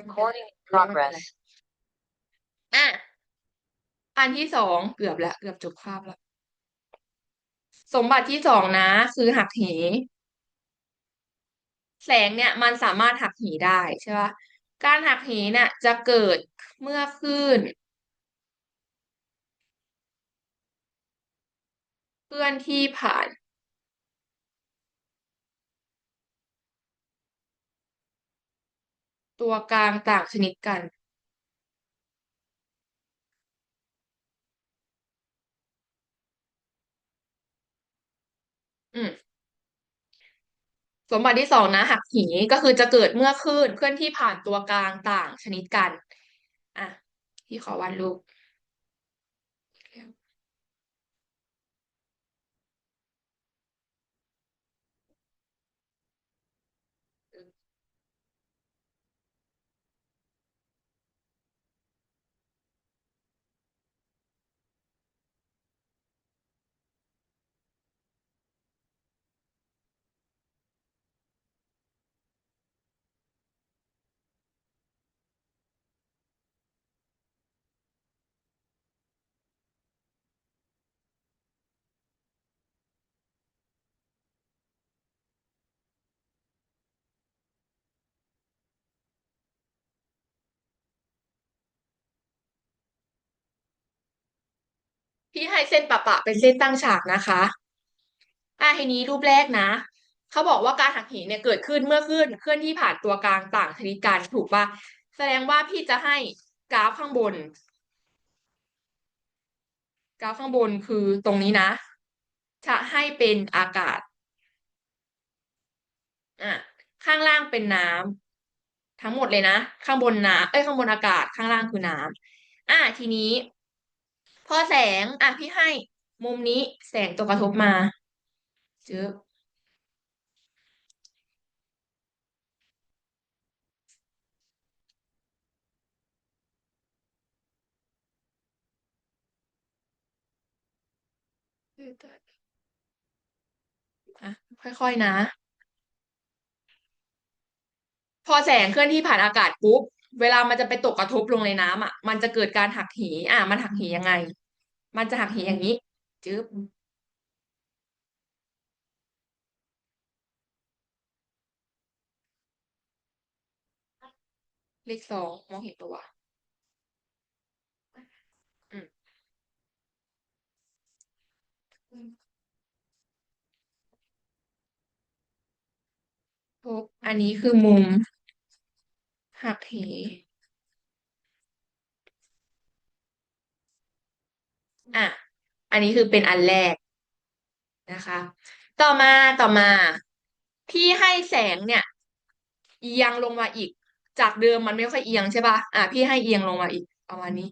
Recording in progress. อะ อันที่สองเกือบแล้วเกือบจบคาบแล้ว สมบัติที่สองนะ คือหักเห แสงเนี่ยมันสามารถหักเหได้ใช่ปะการหักเหเนี่ยจะเกิดเมื่อคลื่นเคลื่อนที่ผ่าน ตัวกลางต่างชนิดกัน อืมสมบัติที่สองนะหักหีก็คือจะเกิดเมื่อคลื่นเคลื่อนที่ผ่านตัวกลางต่างชนิดกัน อะพี่ขอวาดรูป พี่ให้เส้นปะปะเป็นเส้นตั้งฉากนะคะอะทีนี้รูปแรกนะเขาบอกว่าการหักเหเนี่ยเกิดขึ้นเมื่อขึ้นเคลื่อนที่ผ่านตัวกลางต่างชนิดกันถูกปะแสดงว่าพี่จะให้กราฟข้างบน กราฟข้างบนคือตรงนี้นะ จะให้เป็นอากาศอะข้างล่างเป็นน้ำทั้งหมดเลยนะ ข้างบนน้ำเอ้ยข้างบนอากาศข้างล่างคือน้ำอะทีนี้ พอแสงอะพี่ให้ มุมนี้แสงตกกระทบมาเจออะค่อยๆนะ พอแสงเคลื่อนที่ผ่านอากาศปุ๊บเวลามันจะไปตกกระทบลงในน้ำอะ มันจะเกิดการหักเหอะ มันหักเหยังไง มันจะหักเหอย่างนี้จึ๊บเลขสองมองเห็นปะวะอืมปุ๊บอันนี้คือมุมหักเห อะ อันนี้คือเป็นอันแรกนะคะ ต่อมาต่อมาพี่ให้แสงเนี่ย เอียงลงมาอีก จากเดิมมันไม่ค่อยเอียงใช่ป่ะอะพี่ให้เอียงลงมาอีกประมาณนี้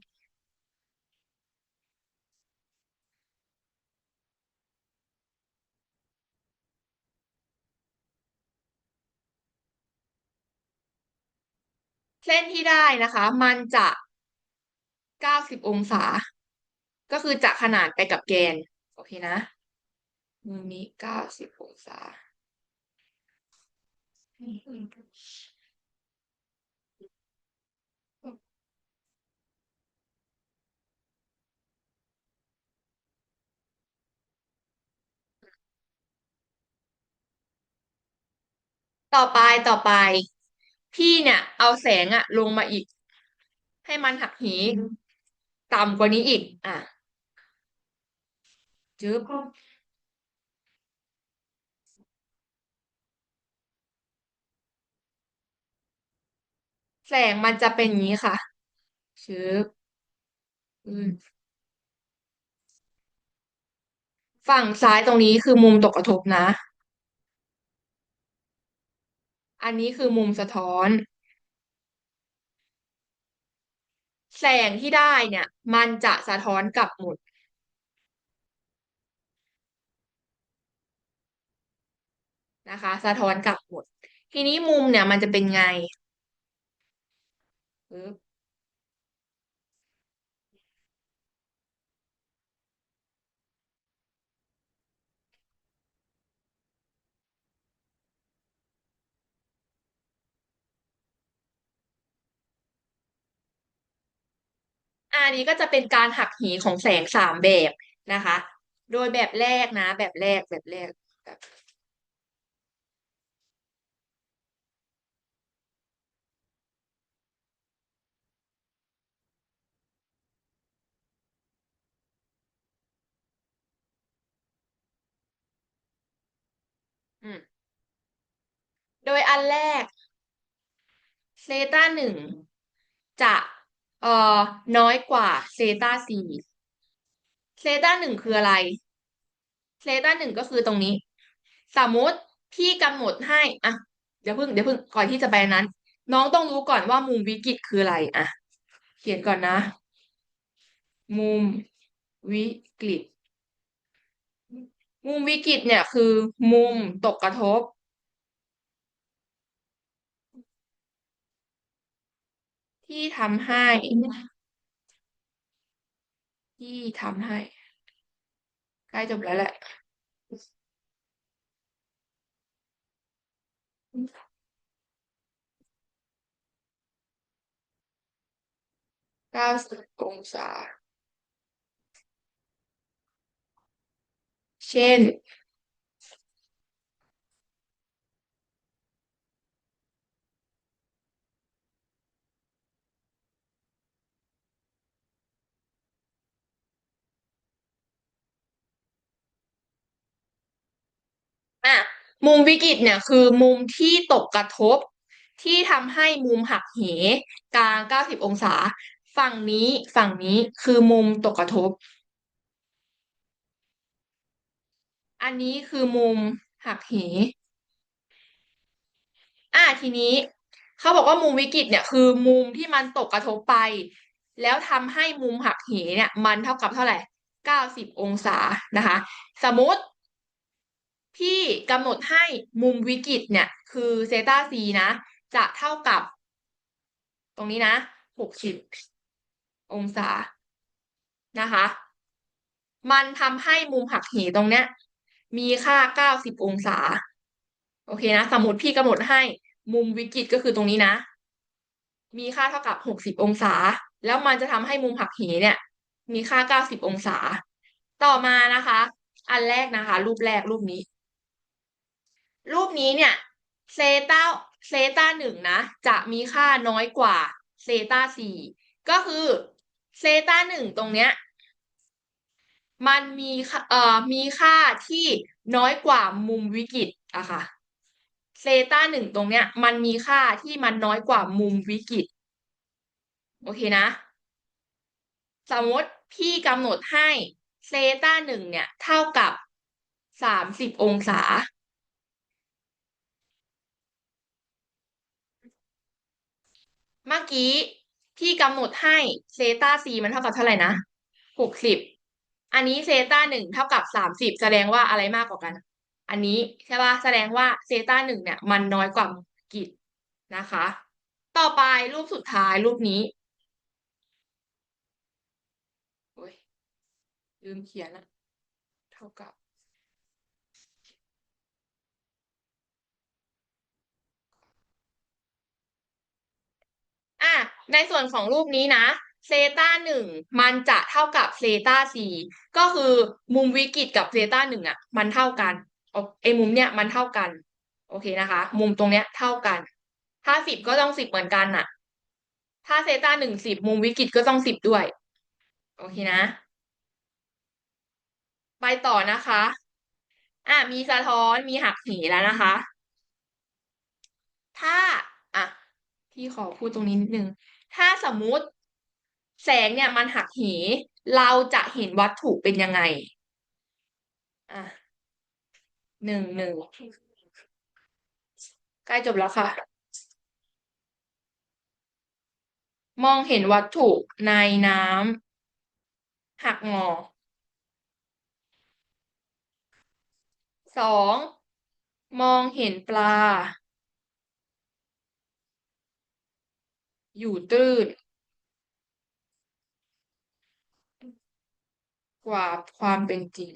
เส้นที่ได้นะคะ มันจะเก้าสิบองศา ก็คือจะขนานไปกับแกน โอเคนะมุมนี้เก้าสิบองศาต่อไปต่อไป พี่เนี่ย เอาแสงอะลงมาอีก ให้มันหักเหต่ำกว่านี้อีก อะ จบแสงมันจะเป็นอย่างนี้ค่ะชึบอืมฝั่งซ้ายตรงนี้คือมุมตกกระทบนะ อันนี้คือมุมสะท้อน แสงที่ได้เนี่ย มันจะสะท้อนกลับหมด นะคะ สะท้อนกลับหมด ทีนี้มุมเนี่ยมันจะเป็นไงอันนี้ก็จะเป็นการหักเหของแสงสามแบบนะคะ โดยแบบแรกนะ แบบแรกแบบแรกแบบ โดยอันแรกเซตาหนึ่งจะเอ่อน้อยกว่าเซตาสี่เซตาหนึ่งคืออะไรเซตาหนึ่งก็คือตรงนี้ สมมติพี่กำหนดให้อะเดี๋ยวเพิ่งเดี๋ยวเพิ่งก่อนที่จะไปนั้น น้องต้องรู้ก่อนว่ามุมวิกฤตคืออะไรอะเขียนก่อนนะ มุมวิกฤต มุมวิกฤตเนี่ยคือ มุมตกกระทบ ที่ทำให้ ที่ทำให้ ใกล้จบแล้วแหละ เก้าสิบองศา เช่น อะมุมวิกฤตเนี่ยคือมุมที่ตกกระทบ ที่ทำให้มุมหักเหกลางเก้าสิบองศา ฝั่งนี้ฝั่งนี้คือมุมตกกระทบ อันนี้คือมุมหักเหอะทีนี้เขาบอกว่ามุมวิกฤตเนี่ยคือมุมที่มันตกกระทบไป แล้วทำให้มุมหักเหเนี่ย มันเท่ากับเท่าไหร่เก้าสิบองศานะคะ สมมติ พี่กำหนดให้มุมวิกฤตเนี่ย คือเซตาซีนะ จะเท่ากับ ตรงนี้นะหกสิบองศานะคะ มันทำให้มุมหักเหตรงเนี้ย มีค่าเก้าสิบองศา โอเคนะ สมมติพี่กำหนดให้มุมวิกฤตก็คือตรงนี้นะ มีค่าเท่ากับหกสิบองศา แล้วมันจะทำให้มุมหักเหเนี่ย มีค่าเก้าสิบองศา ต่อมานะคะ อันแรกนะคะ รูปแรกรูปนี้ รูปนี้เนี่ยเซตาเซตาหนึ่งนะ จะมีค่าน้อยกว่าเซตาสี่ก็คือเซตาหนึ่งตรงเนี้ยมันมีเอ่อมีค่าที่น้อยกว่ามุมวิกฤตอะค่ะเซตาหนึ่งตรงเนี้ย มันมีค่าที่มันน้อยกว่ามุมวิกฤตโอเคนะ สมมติพี่กำหนดให้เซตาหนึ่งเนี่ย เท่ากับสามสิบองศา เมื่อกี้พี่กำหนดให้เซต้าซีมันเท่ากับเท่าไหร่นะหกสิบอันนี้เซต้าหนึ่งเท่ากับสามสิบแสดงว่าอะไรมากกว่ากัน อันนี้ใช่ป่ะแสดงว่าเซต้าหนึ่งเนี่ย มันน้อยกว่ากิจนะคะ ต่อไปรูปสุดท้ายรูปนี้ลืมเขียนอะเท่ากับ อะในส่วนของรูปนี้นะเซต้าหนึ่งมันจะเท่ากับเซต้าสี่ก็คือมุมวิกฤตกับเซต้าหนึ่งอะ มันเท่ากันไอ้มุมเนี้ยมันเท่ากัน โอเคนะคะ มุมตรงเนี้ยเท่ากัน ถ้าสิบก็ต้องสิบเหมือนกันน่ะ ถ้าเซต้าหนึ่งสิบมุมวิกฤตก็ต้องสิบด้วย โอเคนะ ไปต่อนะคะ อะมีสะท้อนมีหักเหแล้วนะคะ ถ้า พี่ขอพูดตรงนี้นิดนึง ถ้าสมมุติแสงเนี่ยมันหักเห เราจะเห็นวัตถุเป็นยังไง อะหนึ่งหนึ่งใกล้จบแล้วค่ะ มองเห็นวัตถุในน้ำหักงอสองมองเห็นปลา อยู่ตื้น กว่าความเป็นจริง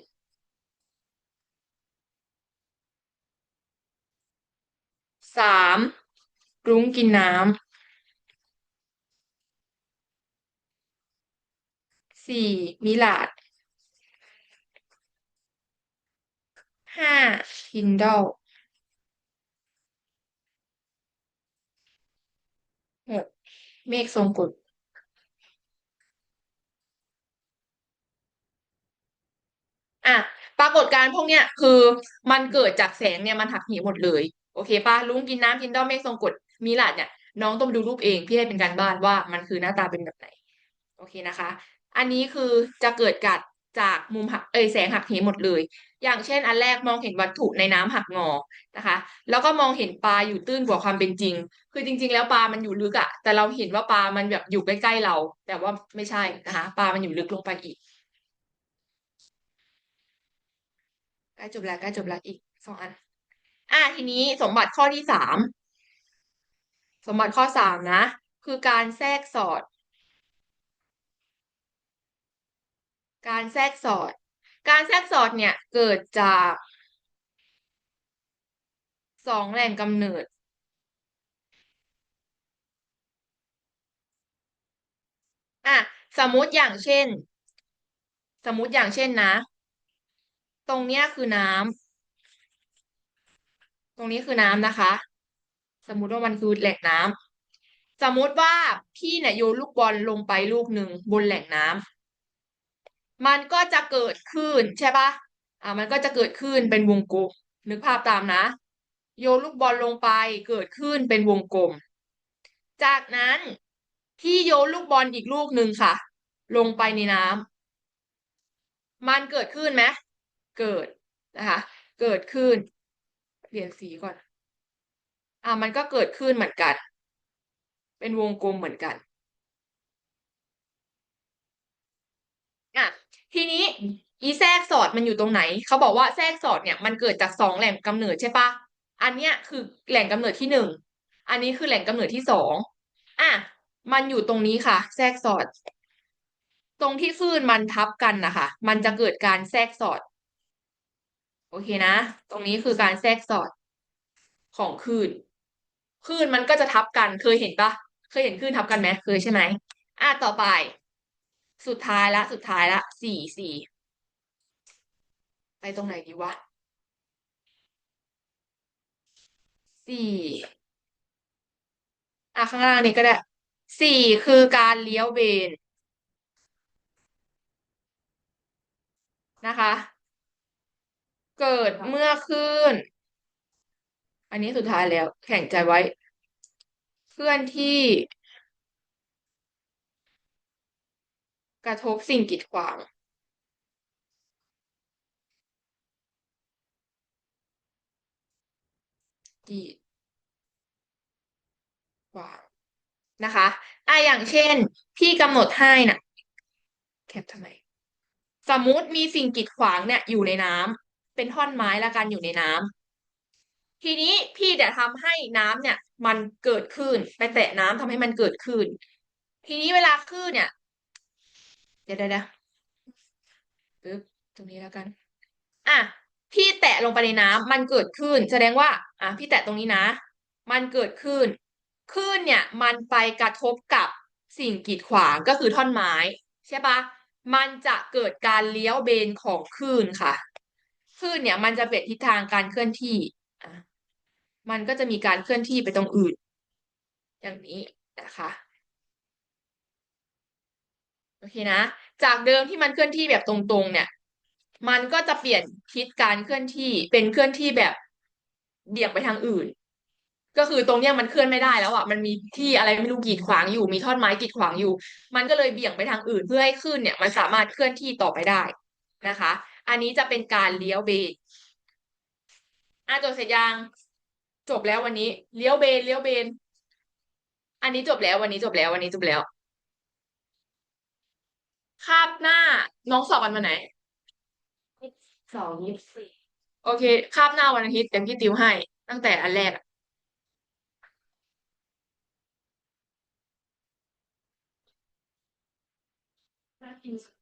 สามรุ้งกินน้ำสี่มิลาดห้าฮินดอลหก เมฆทรงกฎอะปรากฏการณ์พวกเนี้ยคือมันเกิดจากแสงเนี่ยมันหักเหหมดเลย โอเคปะลุงกินน้ำกินด้อมเมฆทรงกฎมีหลาดเนี่ย น้องต้องดูรูปเองพี่ให้เป็นการบ้านว่ามันคือหน้าตาเป็นแบบไหน โอเคนะคะ อันนี้คือจะเกิดกัด จากมุมหักเอยแสงหักเหหมดเลย อย่างเช่น อันแรกมองเห็นวัตถุในน้ำหักงอนะคะ แล้วก็มองเห็นปลาอยู่ตื้นกว่าความเป็นจริง คือจริง ๆ แล้วปลามันอยู่ลึกอะแต่เราเห็นว่าปลามันแบบอยู่ใกล้ๆเรา แต่ว่าไม่ใช่นะคะ ปลามันอยู่ลึกลงไปอีกใกล้จบแล้วใกล้จบแล้วอีกสองอัน อะทีนี้สมบัติข้อที่สามสมบัติข้อสามนะ คือการแทรกสอด การแทรกสอด การแทรกสอดเนี่ยเกิดจากสองแหล่งกำเนิด อะ สมมติอย่างเช่น สมมติอย่างเช่นนะ ตรงเนี้ยคือน้ำตรงนี้คือน้ำนะคะ สมมติว่ามันคือแหล่งน้ำสมมติว่าพี่เนี่ยโยนลูกบอลลงไปลูกหนึ่งบนแหล่งน้ำ มันก็จะเกิดขึ้นใช่ปะอ่ามันก็จะเกิดขึ้นเป็นวงกลมนึกภาพตามนะ โยนลูกบอลลงไปเกิดขึ้นเป็นวงกลม จากนั้นพี่โยนลูกบอลอีกลูกหนึ่งค่ะ ลงไปในน้ำมันเกิดขึ้นไหมเกิดนะคะเกิดขึ้น เปลี่ยนสีก่อน อ่ามันก็เกิดขึ้นเหมือนกัน เป็นวงกลมเหมือนกัน อะ ทีนี้อีแทรกสอดมันอยู่ตรงไหน เขาบอกว่าแทรกสอดเนี่ยมันเกิดจากสองแหล่งกำเนิดใช่ปะอันเนี้ยคือแหล่งกำเนิดที่หนึ่งอันนี้คือแหล่งกำเนิดที่สองอะมันอยู่ตรงนี้ค่ะ แทรกสอด ตรงที่คลื่นมันทับกันนะคะมันจะเกิดการแทรกสอด โอเคนะ ตรงนี้คือการแทรกสอดของคลื่นคลื่นมันก็จะทับกันเคยเห็นปะเคยเห็นคลื่นทับกันไหมเคยใช่ไหมอะต่อไป สุดท้ายละ สุดท้ายละสี่สี่ไปตรงไหนดีวะสี่อะข้างล่างนี้ก็ได้สี่คือการเลี้ยวเบนนะคะ เกิดเมื่อคลื่น อันนี้สุดท้ายแล้ว แข่งใจไว้ เคลื่อนที่ กระทบสิ่งกีดขวางกีดขวางนะคะอะอย่างเช่นพี่กำหนดให้น่ะแคปทำไม สมมติมีสิ่งกีดขวางเนี่ย อยู่ในน้ำเป็นท่อนไม้ละกันอยู่ในน้ำทีนี้พี่จะทำให้น้ำเนี่ย มันเกิดขึ้นไปแตะน้ำทำให้มันเกิดขึ้น ทีนี้เวลาขึ้นเนี่ย เดี๋ยวเดี๋ยวเดี๋ยวปึ๊บตรงนี้แล้วกัน อะ พี่แตะลงไปในน้ำมันเกิดขึ้น แสดงว่า อะ พี่แตะตรงนี้นะ มันเกิดขึ้นคลื่นเนี่ย มันไปกระทบกับสิ่งกีดขวางก็คือท่อนไม้ ใช่ปะมันจะเกิดการเลี้ยวเบนของคลื่นค่ะคลื่นเนี่ย มันจะเปลี่ยนทิศทางการเคลื่อนที่อะมันก็จะมีการเคลื่อนที่ไปตรงอื่น อย่างนี้นะคะ อเคนะ จากเดิมที่มันเคลื่อนที่แบบตรงๆ เนี่ย มันก็จะเปลี่ยนทิศการเคลื่อนที่เป็นเคลื่อนที่แบบเบี่ยงไปทางอื่น ก็คือตรงเนี้ยมันเคลื่อนไม่ได้แล้วอะมันมีที่อะไรไม่รู้กีดขวางอยู่ มีท่อนไม้กีดขวางอยู่ มันก็เลยเบี่ยงไปทางอื่น เพื่อให้คลื่นเนี่ย มันสามารถเคลื่อนที่ต่อไปได้นะคะ อันนี้จะเป็นการเลี้ยวเบนอะจบเสร็จยังจบแล้ววันนี้ เลี้ยวเบนเลี้ยวเบน อันนี้จบแล้ววันนี้จบแล้ววันนี้จบแล้ว คาบหน้าน้องสอบวันวันไหน สองยี่สิบสี่โอเค คาบหน้าวันอาทิตย์เต็มที่ติวให้ ตั้งแต่อันแรกอะน่ากินสุด